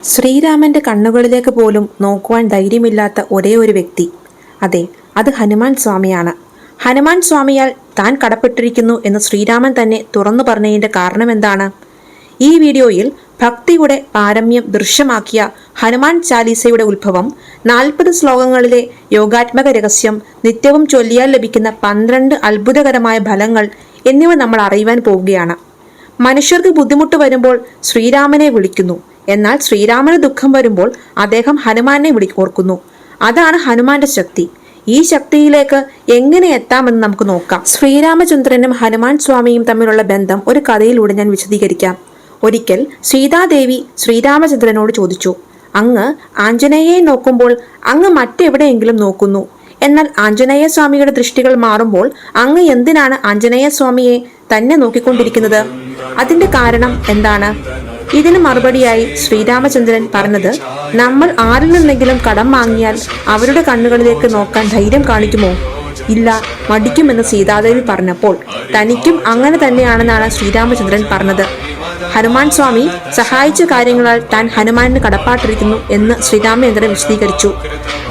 ശ്രീരാമന്റെ കണ്ണുകളിലേക്ക് പോലും നോക്കുവാൻ ധൈര്യമില്ലാത്ത ഒരേ ഒരു വ്യക്തി. അതെ അത് ഹനുമാൻ സ്വാമിയാണ്. ഹനുമാൻ സ്വാമിയാൽ താൻ കടപ്പെട്ടിരിക്കുന്നു എന്ന് ശ്രീരാമൻ തന്നെ തുറന്നു പറഞ്ഞതിന്റെ കാരണം എന്താണ് ഈ വീഡിയോയിൽ ഭക്തിയുടെ പാരമ്യം ദൃശ്യമാക്കിയ ഹനുമാൻ ചാലീസയുടെ ഉത്ഭവം നാൽപ്പത് ശ്ലോകങ്ങളിലെ യോഗാത്മക രഹസ്യം നിത്യവും ചൊല്ലിയാൽ ലഭിക്കുന്ന പന്ത്രണ്ട് അത്ഭുതകരമായ ഫലങ്ങൾ എന്നിവ നമ്മൾ അറിയുവാൻ പോവുകയാണ്. മനുഷ്യർക്ക് ബുദ്ധിമുട്ട് വരുമ്പോൾ ശ്രീരാമനെ വിളിക്കുന്നു. എന്നാൽ ശ്രീരാമന് ദുഃഖം വരുമ്പോൾ അദ്ദേഹം ഹനുമാനെ വിളി ഓർക്കുന്നു. അതാണ് ഹനുമാന്റെ ശക്തി. ഈ ശക്തിയിലേക്ക് എങ്ങനെ എത്താമെന്ന് നമുക്ക് നോക്കാം. ശ്രീരാമചന്ദ്രനും ഹനുമാൻ സ്വാമിയും തമ്മിലുള്ള ബന്ധം ഒരു കഥയിലൂടെ ഞാൻ വിശദീകരിക്കാം. ഒരിക്കൽ സീതാദേവി ശ്രീരാമചന്ദ്രനോട് ചോദിച്ചു അങ്ങ് ആഞ്ജനേയെ നോക്കുമ്പോൾ അങ്ങ് മറ്റെവിടെയെങ്കിലും നോക്കുന്നു? എന്നാൽ ആഞ്ജനേയ സ്വാമിയുടെ ദൃഷ്ടികൾ മാറുമ്പോൾ അങ്ങ് എന്തിനാണ് ആഞ്ജനേയ സ്വാമിയെ തന്നെ നോക്കിക്കൊണ്ടിരിക്കുന്നത്? അതിന്റെ കാരണം എന്താണ്? ഇതിന് മറുപടിയായി ശ്രീരാമചന്ദ്രൻ പറഞ്ഞത് നമ്മൾ ആരിൽ നിന്നെങ്കിലും കടം വാങ്ങിയാൽ അവരുടെ കണ്ണുകളിലേക്ക് നോക്കാൻ ധൈര്യം കാണിക്കുമോ? ഇല്ല മടിക്കുമെന്ന് സീതാദേവി പറഞ്ഞപ്പോൾ തനിക്കും അങ്ങനെ തന്നെയാണെന്നാണ് ശ്രീരാമചന്ദ്രൻ പറഞ്ഞത്. ഹനുമാൻ സ്വാമി സഹായിച്ച കാര്യങ്ങളാൽ താൻ ഹനുമാനിന് കടപ്പാട്ടിരിക്കുന്നു എന്ന് ശ്രീരാമചന്ദ്രൻ വിശദീകരിച്ചു.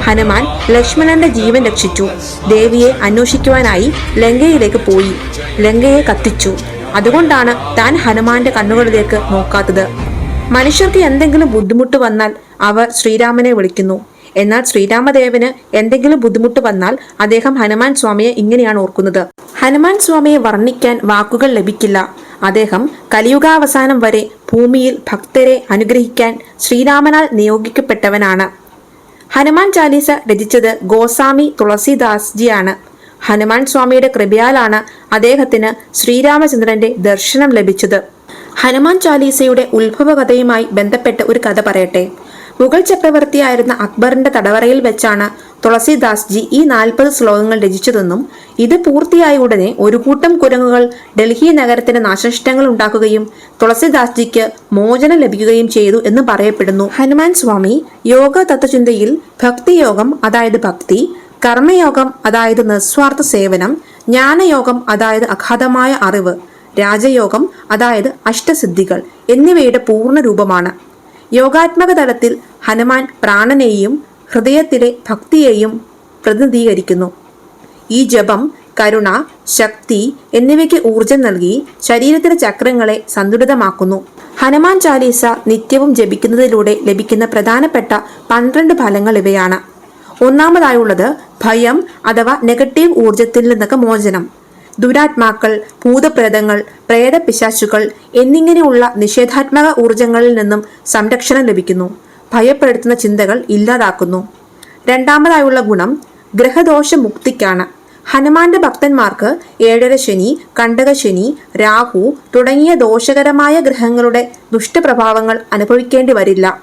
ഹനുമാൻ ലക്ഷ്മണന്റെ ജീവൻ രക്ഷിച്ചു. ദേവിയെ അന്വേഷിക്കുവാനായി ലങ്കയിലേക്ക് പോയി. ലങ്കയെ കത്തിച്ചു. അതുകൊണ്ടാണ് താൻ ഹനുമാന്റെ കണ്ണുകളിലേക്ക് നോക്കാത്തത്. മനുഷ്യർക്ക് എന്തെങ്കിലും ബുദ്ധിമുട്ട് വന്നാൽ അവർ ശ്രീരാമനെ വിളിക്കുന്നു. എന്നാൽ ശ്രീരാമദേവന് എന്തെങ്കിലും ബുദ്ധിമുട്ട് വന്നാൽ അദ്ദേഹം ഹനുമാൻ സ്വാമിയെ ഇങ്ങനെയാണ് ഓർക്കുന്നത്. ഹനുമാൻ സ്വാമിയെ വർണിക്കാൻ വാക്കുകൾ ലഭിക്കില്ല. അദ്ദേഹം കലിയുഗാവസാനം വരെ ഭൂമിയിൽ ഭക്തരെ അനുഗ്രഹിക്കാൻ ശ്രീരാമനാൽ നിയോഗിക്കപ്പെട്ടവനാണ്. ഹനുമാൻ ചാലീസ രചിച്ചത് ഗോസ്വാമി തുളസിദാസ്ജിയാണ്. ഹനുമാൻ സ്വാമിയുടെ കൃപയാലാണ് അദ്ദേഹത്തിന് ശ്രീരാമചന്ദ്രന്റെ ദർശനം ലഭിച്ചത്. ഹനുമാൻ ചാലീസയുടെ ഉത്ഭവകഥയുമായി ബന്ധപ്പെട്ട ഒരു കഥ പറയട്ടെ. മുഗൾ ചക്രവർത്തിയായിരുന്ന അക്ബറിന്റെ തടവറയിൽ വെച്ചാണ് തുളസിദാസ് ജി ഈ നാൽപ്പത് ശ്ലോകങ്ങൾ രചിച്ചതെന്നും ഇത് പൂർത്തിയായ ഉടനെ ഒരു കൂട്ടം കുരങ്ങുകൾ ഡൽഹി നഗരത്തിന് നാശനഷ്ടങ്ങൾ ഉണ്ടാക്കുകയും തുളസിദാസ് ജിക്ക് മോചനം ലഭിക്കുകയും ചെയ്തു എന്ന് പറയപ്പെടുന്നു. ഹനുമാൻ സ്വാമി യോഗ തത്വചിന്തയിൽ ഭക്തിയോഗം അതായത് ഭക്തി കർമ്മയോഗം അതായത് നിസ്വാർത്ഥ സേവനം ജ്ഞാനയോഗം അതായത് അഗാധമായ അറിവ് രാജയോഗം അതായത് അഷ്ടസിദ്ധികൾ എന്നിവയുടെ പൂർണ രൂപമാണ് യോഗാത്മക തലത്തിൽ ഹനുമാൻ പ്രാണനെയും ഹൃദയത്തിലെ ഭക്തിയെയും പ്രതിനിധീകരിക്കുന്നു. ഈ ജപം കരുണ ശക്തി എന്നിവയ്ക്ക് ഊർജം നൽകി ശരീരത്തിലെ ചക്രങ്ങളെ സന്തുലിതമാക്കുന്നു. ഹനുമാൻ ചാലീസ നിത്യവും ജപിക്കുന്നതിലൂടെ ലഭിക്കുന്ന പ്രധാനപ്പെട്ട പന്ത്രണ്ട് ഫലങ്ങൾ ഇവയാണ്. ഒന്നാമതായുള്ളത് ഭയം അഥവാ നെഗറ്റീവ് ഊർജത്തിൽ നിന്നൊക്കെ മോചനം. ദുരാത്മാക്കൾ ഭൂതപ്രേതങ്ങൾ പ്രേതപിശാചുകൾ എന്നിങ്ങനെയുള്ള നിഷേധാത്മക ഊർജങ്ങളിൽ നിന്നും സംരക്ഷണം ലഭിക്കുന്നു. ഭയപ്പെടുത്തുന്ന ചിന്തകൾ ഇല്ലാതാക്കുന്നു. രണ്ടാമതായുള്ള ഗുണം ഗ്രഹദോഷ മുക്തിക്കാണ് ഹനുമാന്റെ ഭക്തന്മാർക്ക് ഏഴര ശനി കണ്ടകശനി രാഹു തുടങ്ങിയ ദോഷകരമായ ഗ്രഹങ്ങളുടെ ദുഷ്ടപ്രഭാവങ്ങൾ അനുഭവിക്കേണ്ടി വരില്ല.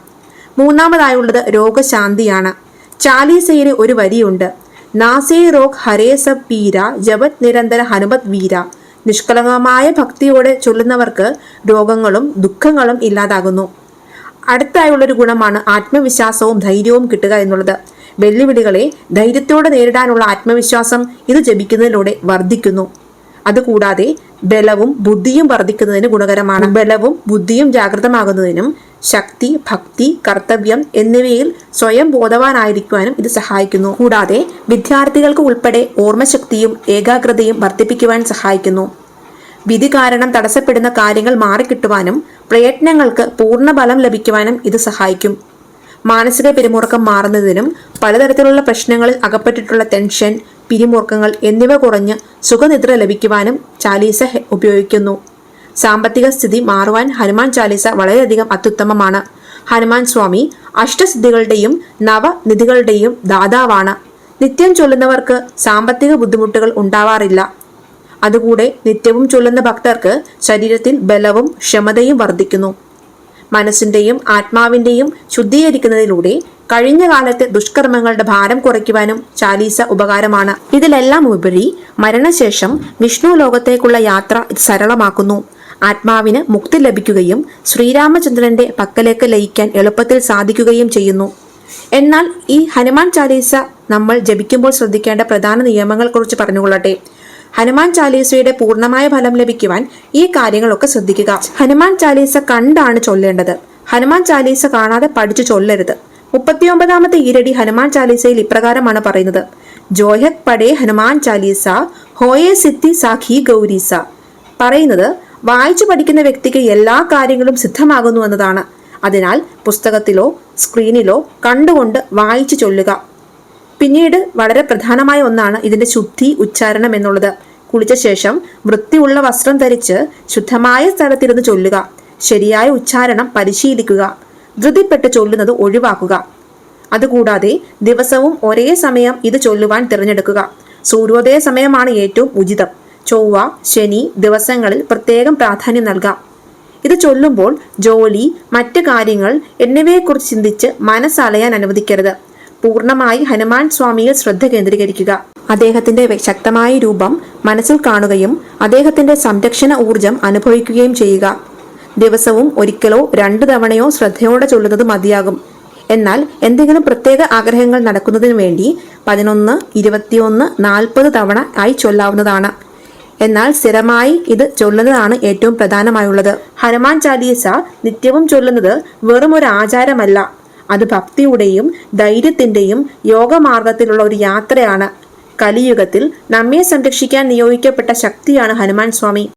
മൂന്നാമതായുള്ളത് രോഗശാന്തിയാണ്. ചാലീസയിലെ ഒരു വരിയുണ്ട്. നാസേ റോഗ് ഹരേ സബ് പീര ജപത് നിരന്തര ഹനുമത് വീര. നിഷ്കളങ്കമായ ഭക്തിയോടെ ചൊല്ലുന്നവർക്ക് രോഗങ്ങളും ദുഃഖങ്ങളും ഇല്ലാതാകുന്നു. അടുത്തായുള്ളൊരു ഗുണമാണ് ആത്മവിശ്വാസവും ധൈര്യവും കിട്ടുക എന്നുള്ളത്. വെല്ലുവിളികളെ ധൈര്യത്തോടെ നേരിടാനുള്ള ആത്മവിശ്വാസം ഇത് ജപിക്കുന്നതിലൂടെ വർദ്ധിക്കുന്നു. അതുകൂടാതെ ബലവും ബുദ്ധിയും വർദ്ധിക്കുന്നതിന് ഗുണകരമാണ്. ബലവും ബുദ്ധിയും ജാഗ്രതമാകുന്നതിനും ശക്തി ഭക്തി കർത്തവ്യം എന്നിവയിൽ സ്വയം ബോധവാനായിരിക്കുവാനും ഇത് സഹായിക്കുന്നു. കൂടാതെ വിദ്യാർത്ഥികൾക്ക് ഉൾപ്പെടെ ഓർമ്മശക്തിയും ഏകാഗ്രതയും വർദ്ധിപ്പിക്കുവാൻ സഹായിക്കുന്നു. വിധി കാരണം തടസ്സപ്പെടുന്ന കാര്യങ്ങൾ മാറിക്കിട്ടുവാനും പ്രയത്നങ്ങൾക്ക് പൂർണ ബലം ലഭിക്കുവാനും ഇത് സഹായിക്കും. മാനസിക പിരിമുറുക്കം മാറുന്നതിനും പലതരത്തിലുള്ള പ്രശ്നങ്ങളിൽ അകപ്പെട്ടിട്ടുള്ള ടെൻഷൻ പിരിമുറുക്കങ്ങൾ എന്നിവ കുറഞ്ഞ് സുഖനിദ്ര ലഭിക്കുവാനും ചാലീസ ഉപയോഗിക്കുന്നു. സാമ്പത്തിക സ്ഥിതി മാറുവാൻ ഹനുമാൻ ചാലീസ വളരെയധികം അത്യുത്തമമാണ്. ഹനുമാൻ സ്വാമി അഷ്ടസിദ്ധികളുടെയും നവനിധികളുടെയും ദാതാവാണ്. നിത്യം ചൊല്ലുന്നവർക്ക് സാമ്പത്തിക ബുദ്ധിമുട്ടുകൾ ഉണ്ടാവാറില്ല. അതുകൂടെ നിത്യവും ചൊല്ലുന്ന ഭക്തർക്ക് ശരീരത്തിൽ ബലവും ക്ഷമതയും വർദ്ധിക്കുന്നു. മനസ്സിന്റെയും ആത്മാവിന്റെയും ശുദ്ധീകരിക്കുന്നതിലൂടെ കഴിഞ്ഞ കാലത്തെ ദുഷ്കർമ്മങ്ങളുടെ ഭാരം കുറയ്ക്കുവാനും ചാലീസ ഉപകാരമാണ്. ഇതിലെല്ലാം ഉപരി മരണശേഷം വിഷ്ണു ലോകത്തേക്കുള്ള യാത്ര സരളമാക്കുന്നു. ആത്മാവിന് മുക്തി ലഭിക്കുകയും ശ്രീരാമചന്ദ്രന്റെ പക്കലേക്ക് ലയിക്കാൻ എളുപ്പത്തിൽ സാധിക്കുകയും ചെയ്യുന്നു. എന്നാൽ ഈ ഹനുമാൻ ചാലീസ നമ്മൾ ജപിക്കുമ്പോൾ ശ്രദ്ധിക്കേണ്ട പ്രധാന നിയമങ്ങൾ കുറിച്ച് പറഞ്ഞുകൊള്ളട്ടെ. ഹനുമാൻ ചാലീസയുടെ പൂർണമായ ഫലം ലഭിക്കുവാൻ ഈ കാര്യങ്ങളൊക്കെ ശ്രദ്ധിക്കുക. ഹനുമാൻ ചാലീസ കണ്ടാണ് ചൊല്ലേണ്ടത്. ഹനുമാൻ ചാലീസ കാണാതെ പഠിച്ചു ചൊല്ലരുത്. മുപ്പത്തിയൊമ്പതാമത്തെ ഈരടി ഹനുമാൻ ചാലീസയിൽ ഇപ്രകാരമാണ് പറയുന്നത്. ജോഹക് പടേ ഹനുമാൻ ചാലീസ ഹോയെ സിദ്ധി സാഖി ഗൗരീസ. പറയുന്നത് വായിച്ചു പഠിക്കുന്ന വ്യക്തിക്ക് എല്ലാ കാര്യങ്ങളും സിദ്ധമാകുന്നു എന്നതാണ്. അതിനാൽ പുസ്തകത്തിലോ സ്ക്രീനിലോ കണ്ടുകൊണ്ട് വായിച്ചു ചൊല്ലുക. പിന്നീട് വളരെ പ്രധാനമായ ഒന്നാണ് ഇതിന്റെ ശുദ്ധി ഉച്ചാരണം എന്നുള്ളത്. കുളിച്ച ശേഷം വൃത്തിയുള്ള വസ്ത്രം ധരിച്ച് ശുദ്ധമായ സ്ഥലത്തിരുന്ന് ചൊല്ലുക. ശരിയായ ഉച്ചാരണം പരിശീലിക്കുക. ധൃതിപ്പെട്ട് ചൊല്ലുന്നത് ഒഴിവാക്കുക. അതുകൂടാതെ ദിവസവും ഒരേ സമയം ഇത് ചൊല്ലുവാൻ തിരഞ്ഞെടുക്കുക. സൂര്യോദയ സമയമാണ് ഏറ്റവും ഉചിതം. ചൊവ്വ ശനി ദിവസങ്ങളിൽ പ്രത്യേകം പ്രാധാന്യം നൽകാം. ഇത് ചൊല്ലുമ്പോൾ ജോലി മറ്റ് കാര്യങ്ങൾ എന്നിവയെക്കുറിച്ച് ചിന്തിച്ച് മനസ്സലയാൻ അനുവദിക്കരുത്. പൂർണമായി ഹനുമാൻ സ്വാമിയിൽ ശ്രദ്ധ കേന്ദ്രീകരിക്കുക. അദ്ദേഹത്തിന്റെ ശക്തമായ രൂപം മനസ്സിൽ കാണുകയും അദ്ദേഹത്തിന്റെ സംരക്ഷണ ഊർജം അനുഭവിക്കുകയും ചെയ്യുക. ദിവസവും ഒരിക്കലോ രണ്ടു തവണയോ ശ്രദ്ധയോടെ ചൊല്ലുന്നത് മതിയാകും. എന്നാൽ എന്തെങ്കിലും പ്രത്യേക ആഗ്രഹങ്ങൾ നടക്കുന്നതിന് വേണ്ടി പതിനൊന്ന് ഇരുപത്തിയൊന്ന് നാൽപ്പത് തവണ ആയി ചൊല്ലാവുന്നതാണ്. എന്നാൽ സ്ഥിരമായി ഇത് ചൊല്ലുന്നതാണ് ഏറ്റവും പ്രധാനമായുള്ളത്. ഹനുമാൻ ചാലീസ നിത്യവും ചൊല്ലുന്നത് വെറും ഒരു ആചാരമല്ല. അത് ഭക്തിയുടെയും ധൈര്യത്തിന്റെയും യോഗമാർഗത്തിലുള്ള ഒരു യാത്രയാണ്. കലിയുഗത്തിൽ നമ്മെ സംരക്ഷിക്കാൻ നിയോഗിക്കപ്പെട്ട ശക്തിയാണ് ഹനുമാൻ സ്വാമി.